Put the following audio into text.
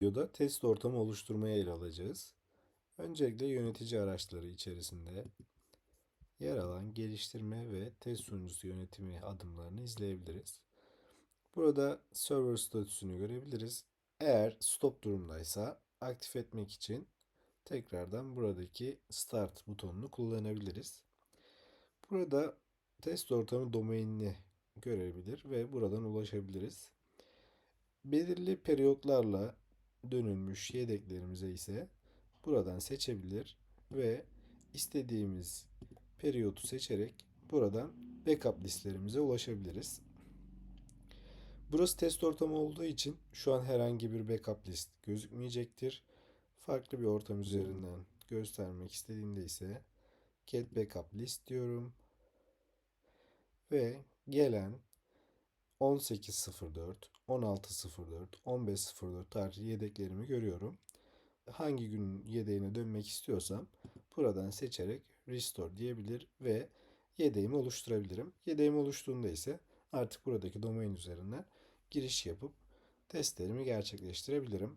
videoda test ortamı oluşturmaya ele alacağız. Öncelikle yönetici araçları içerisinde yer alan geliştirme ve test sunucusu yönetimi adımlarını izleyebiliriz. Burada server statüsünü görebiliriz. Eğer stop durumdaysa aktif etmek için tekrardan buradaki start butonunu kullanabiliriz. Burada test ortamı domainini görebilir ve buradan ulaşabiliriz. Belirli periyotlarla dönülmüş yedeklerimize ise buradan seçebilir ve istediğimiz periyodu seçerek buradan backup listlerimize ulaşabiliriz. Burası test ortamı olduğu için şu an herhangi bir backup list gözükmeyecektir. Farklı bir ortam üzerinden göstermek istediğimde ise get backup list diyorum ve gelen 18.04, 16.04, 15.04 tarzı yedeklerimi görüyorum. Hangi gün yedeğine dönmek istiyorsam buradan seçerek restore diyebilir ve yedeğimi oluşturabilirim. Yedeğim oluştuğunda ise artık buradaki domain üzerinden giriş yapıp testlerimi gerçekleştirebilirim.